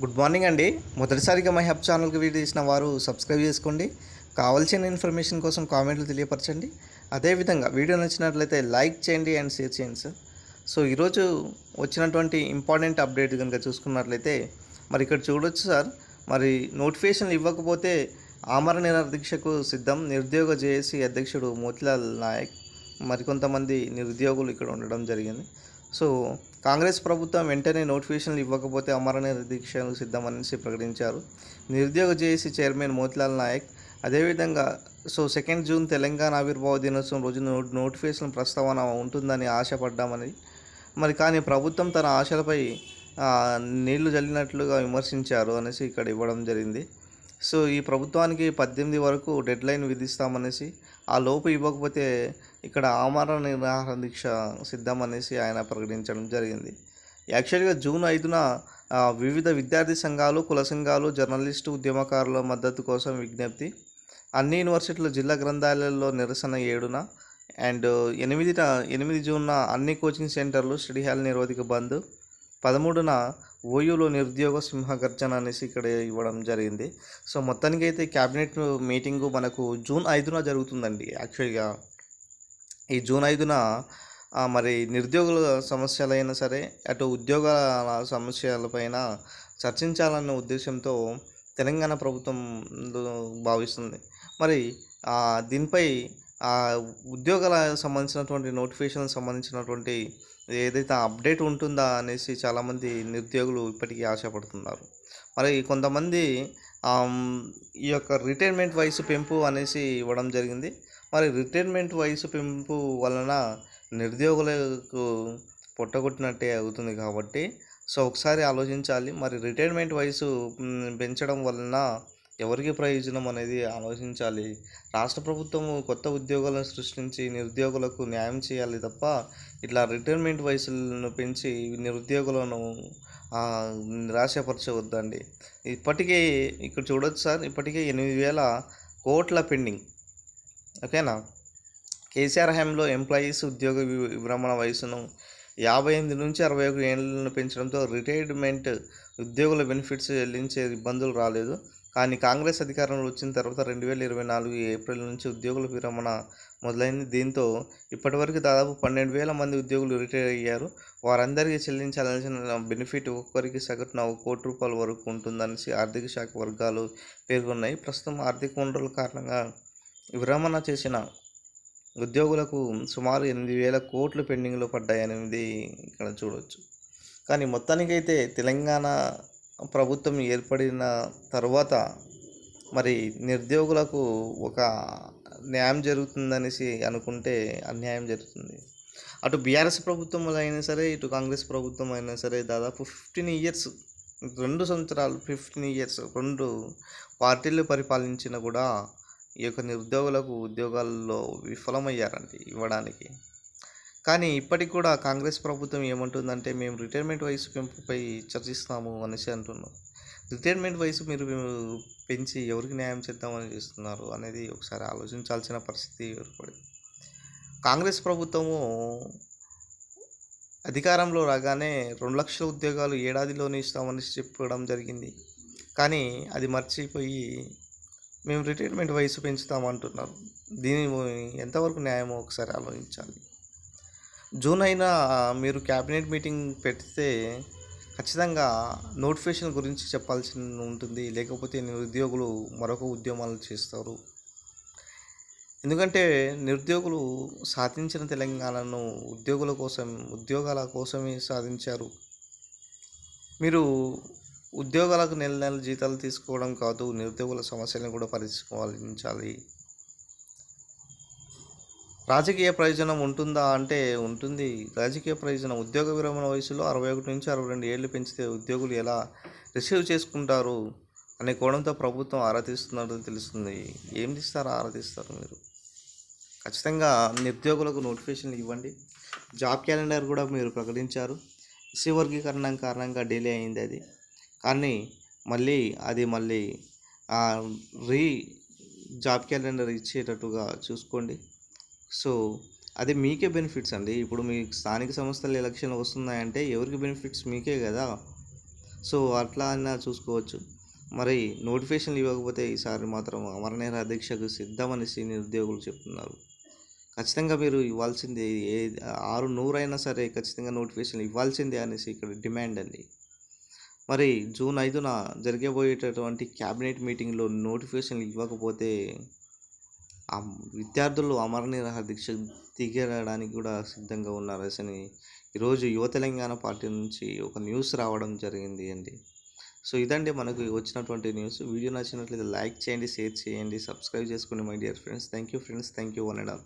Good morning అండి. మొదటిసారిగా my hub ఛానల్కి వీడియో తీసిన వారు సబ్స్క్రైబ్ చేసుకోండి. కావాల్సిన ఇన్ఫర్మేషన్ కోసం కామెంట్లు తెలియపరచండి. అదేవిధంగా వీడియో నచ్చినట్లయితే లైక్ చేయండి అండ్ షేర్ చేయండి సార్. సో ఈరోజు వచ్చినటువంటి ఇంపార్టెంట్ అప్డేట్ కనుక చూసుకున్నట్లయితే మరి ఇక్కడ చూడొచ్చు సార్ మరి నోటిఫికేషన్లు ఇవ్వకపోతే ఆమర నిరదీక్షకు సిద్ధం నిరుద్యోగ జేఏసీ అధ్యక్షుడు మోతిలాల్ నాయక్. మరికొంతమంది నిరుద్యోగులు ఇక్కడ ఉండడం జరిగింది. సో కాంగ్రెస్ ప్రభుత్వం వెంటనే నోటిఫికేషన్లు ఇవ్వకపోతే అమరణ దీక్షలు సిద్ధమనేసి ప్రకటించారు. నిరుద్యోగ జేఏసీ చైర్మన్ మోతిలాల్ నాయక్ అదేవిధంగా సో సెకండ్ జూన్ తెలంగాణ ఆవిర్భావ దినోత్సవం రోజు నోటిఫికేషన్ ప్రస్తావన ఉంటుందని ఆశపడ్డామని. మరి కానీ ప్రభుత్వం తన ఆశలపై నీళ్ళు జల్లినట్లుగా విమర్శించారు అనేసి ఇక్కడ ఇవ్వడం జరిగింది. సో ఈ ప్రభుత్వానికి పద్దెనిమిది వరకు డెడ్లైన్ విధిస్తామనేసి ఆ లోపు ఇవ్వకపోతే ఇక్కడ ఆమరణ నిరాహార దీక్ష సిద్ధం అనేసి ఆయన ప్రకటించడం జరిగింది. యాక్చువల్గా జూన్ ఐదున వివిధ విద్యార్థి సంఘాలు కుల సంఘాలు జర్నలిస్టు ఉద్యమకారుల మద్దతు కోసం విజ్ఞప్తి. అన్ని యూనివర్సిటీల జిల్లా గ్రంథాలయాల్లో నిరసన ఏడున అండ్ ఎనిమిదిన ఎనిమిది జూన్న అన్ని కోచింగ్ సెంటర్లు స్టడీ హాల్ నిరోధిక బంద్. పదమూడున ఓయూలో నిరుద్యోగ సింహగర్జన అనేసి ఇక్కడ ఇవ్వడం జరిగింది. సో మొత్తానికి అయితే క్యాబినెట్ మీటింగు మనకు జూన్ ఐదున జరుగుతుందండి యాక్చువల్గా. ఈ జూన్ ఐదున మరి నిరుద్యోగుల సమస్యలైనా సరే అటు ఉద్యోగాల సమస్యలపైన చర్చించాలన్న ఉద్దేశంతో తెలంగాణ ప్రభుత్వం భావిస్తుంది. మరి దీనిపై ఆ ఉద్యోగాల సంబంధించినటువంటి నోటిఫికేషన్ సంబంధించినటువంటి ఏదైతే అప్డేట్ ఉంటుందా అనేసి చాలామంది నిరుద్యోగులు ఇప్పటికీ ఆశపడుతున్నారు. మరి కొంతమంది ఈ యొక్క రిటైర్మెంట్ వయసు పెంపు అనేసి ఇవ్వడం జరిగింది. మరి రిటైర్మెంట్ వయసు పెంపు వలన నిరుద్యోగులకు పుట్టగొట్టినట్టే అవుతుంది కాబట్టి సో ఒకసారి ఆలోచించాలి. మరి రిటైర్మెంట్ వయసు పెంచడం వలన ఎవరికి ప్రయోజనం అనేది ఆలోచించాలి. రాష్ట్ర ప్రభుత్వము కొత్త ఉద్యోగాలను సృష్టించి నిరుద్యోగులకు న్యాయం చేయాలి తప్ప ఇట్లా రిటైర్మెంట్ వయసులను పెంచి నిరుద్యోగులను నిరాశపరచవద్దండి. ఇప్పటికే ఇక్కడ చూడొచ్చు సార్ ఇప్పటికే ఎనిమిది వేల కోట్ల పెండింగ్. ఓకేనా? కేసీఆర్ హయాంలో ఎంప్లాయీస్ ఉద్యోగ వి- విరమణ వయసును యాభై ఎనిమిది నుంచి అరవై ఒక ఏళ్ళను పెంచడంతో రిటైర్మెంట్ ఉద్యోగుల బెనిఫిట్స్ చెల్లించే ఇబ్బందులు రాలేదు. కానీ కాంగ్రెస్ అధికారంలో వచ్చిన తర్వాత రెండు వేల ఇరవై నాలుగు ఏప్రిల్ నుంచి ఉద్యోగుల విరమణ మొదలైంది. దీంతో ఇప్పటివరకు దాదాపు పన్నెండు వేల మంది ఉద్యోగులు రిటైర్ అయ్యారు. వారందరికీ చెల్లించాల్సిన బెనిఫిట్ ఒక్కొక్కరికి సగటున ఒక కోటి రూపాయల వరకు ఉంటుందనేసి ఆర్థిక శాఖ వర్గాలు పేర్కొన్నాయి. ప్రస్తుతం ఆర్థిక వనరుల కారణంగా విరమణ చేసిన ఉద్యోగులకు సుమారు ఎనిమిది వేల కోట్లు పెండింగ్లో పడ్డాయనేది ఇక్కడ చూడవచ్చు కానీ మొత్తానికైతే తెలంగాణ ప్రభుత్వం ఏర్పడిన తర్వాత మరి నిరుద్యోగులకు ఒక న్యాయం జరుగుతుందనేసి అనుకుంటే అన్యాయం జరుగుతుంది. అటు బీఆర్ఎస్ ప్రభుత్వం అయినా సరే ఇటు కాంగ్రెస్ ప్రభుత్వం అయినా సరే దాదాపు ఫిఫ్టీన్ ఇయర్స్ రెండు సంవత్సరాలు ఫిఫ్టీన్ ఇయర్స్ రెండు పార్టీలు పరిపాలించిన కూడా ఈ యొక్క నిరుద్యోగులకు ఉద్యోగాల్లో విఫలమయ్యారండి ఇవ్వడానికి. కానీ ఇప్పటికి కూడా కాంగ్రెస్ ప్రభుత్వం ఏమంటుందంటే మేము రిటైర్మెంట్ వయసు పెంపుపై చర్చిస్తాము అనేసి అంటున్నాం రిటైర్మెంట్ వయసు మీరు పెంచి ఎవరికి న్యాయం చేద్దామని చేస్తున్నారు అనేది ఒకసారి ఆలోచించాల్సిన పరిస్థితి ఏర్పడింది. కాంగ్రెస్ ప్రభుత్వము అధికారంలో రాగానే రెండు లక్షల ఉద్యోగాలు ఏడాదిలోనే ఇస్తామని చెప్పడం జరిగింది. కానీ అది మర్చిపోయి మేము రిటైర్మెంట్ వయసు పెంచుతామంటున్నారు దీని ఎంతవరకు న్యాయమో ఒకసారి ఆలోచించాలి జూన్ అయినా మీరు క్యాబినెట్ మీటింగ్ పెడితే ఖచ్చితంగా నోటిఫికేషన్ గురించి చెప్పాల్సి ఉంటుంది. లేకపోతే నిరుద్యోగులు మరొక ఉద్యమాలు చేస్తారు. ఎందుకంటే నిరుద్యోగులు సాధించిన తెలంగాణను ఉద్యోగుల కోసం ఉద్యోగాల కోసమే సాధించారు. మీరు ఉద్యోగాలకు నెల నెల జీతాలు తీసుకోవడం కాదు నిరుద్యోగుల సమస్యలను కూడా పరిష్కరించాలి. రాజకీయ ప్రయోజనం ఉంటుందా అంటే ఉంటుంది. రాజకీయ ప్రయోజనం ఉద్యోగ విరమణ వయసులో అరవై ఒకటి నుంచి అరవై రెండు ఏళ్ళు పెంచితే ఉద్యోగులు ఎలా రిసీవ్ చేసుకుంటారు అనే కోణంతో ప్రభుత్వం ఆరాధిస్తున్నట్టు తెలుస్తుంది. ఏం తీస్తారు? ఆరాధిస్తారు మీరు. ఖచ్చితంగా నిరుద్యోగులకు నోటిఫికేషన్లు ఇవ్వండి. జాబ్ క్యాలెండర్ కూడా మీరు ప్రకటించారు. ఎస్సీ వర్గీకరణ కారణంగా డిలే అయింది అది. కానీ మళ్ళీ అది మళ్ళీ రీ జాబ్ క్యాలెండర్ ఇచ్చేటట్టుగా చూసుకోండి. సో అది మీకే బెనిఫిట్స్ అండి. ఇప్పుడు మీ స్థానిక సంస్థల ఎలక్షన్లు వస్తున్నాయంటే ఎవరికి బెనిఫిట్స్ మీకే కదా. సో అట్లా అయినా చూసుకోవచ్చు. మరి నోటిఫికేషన్లు ఇవ్వకపోతే ఈసారి మాత్రం అమరనేర అధ్యక్షకు సిద్ధమనేసి నిరుద్యోగులు చెప్తున్నారు. ఖచ్చితంగా మీరు ఇవ్వాల్సిందే ఏ ఆరు నూరైనా సరే ఖచ్చితంగా నోటిఫికేషన్ ఇవ్వాల్సిందే అనేసి ఇక్కడ డిమాండ్ అండి. మరి జూన్ ఐదున జరగబోయేటటువంటి క్యాబినెట్ మీటింగ్లో నోటిఫికేషన్లు ఇవ్వకపోతే ఆ విద్యార్థులు అమరనిరహ దీక్ష దిగడానికి కూడా సిద్ధంగా ఉన్నారు అసలు ఈరోజు యువ తెలంగాణ పార్టీ నుంచి ఒక న్యూస్ రావడం జరిగింది అండి. సో ఇదండి మనకు వచ్చినటువంటి న్యూస్. వీడియో నచ్చినట్లయితే లైక్ చేయండి షేర్ చేయండి సబ్స్క్రైబ్ చేసుకోండి my dear friends. Thank you friends. Thank you one and all.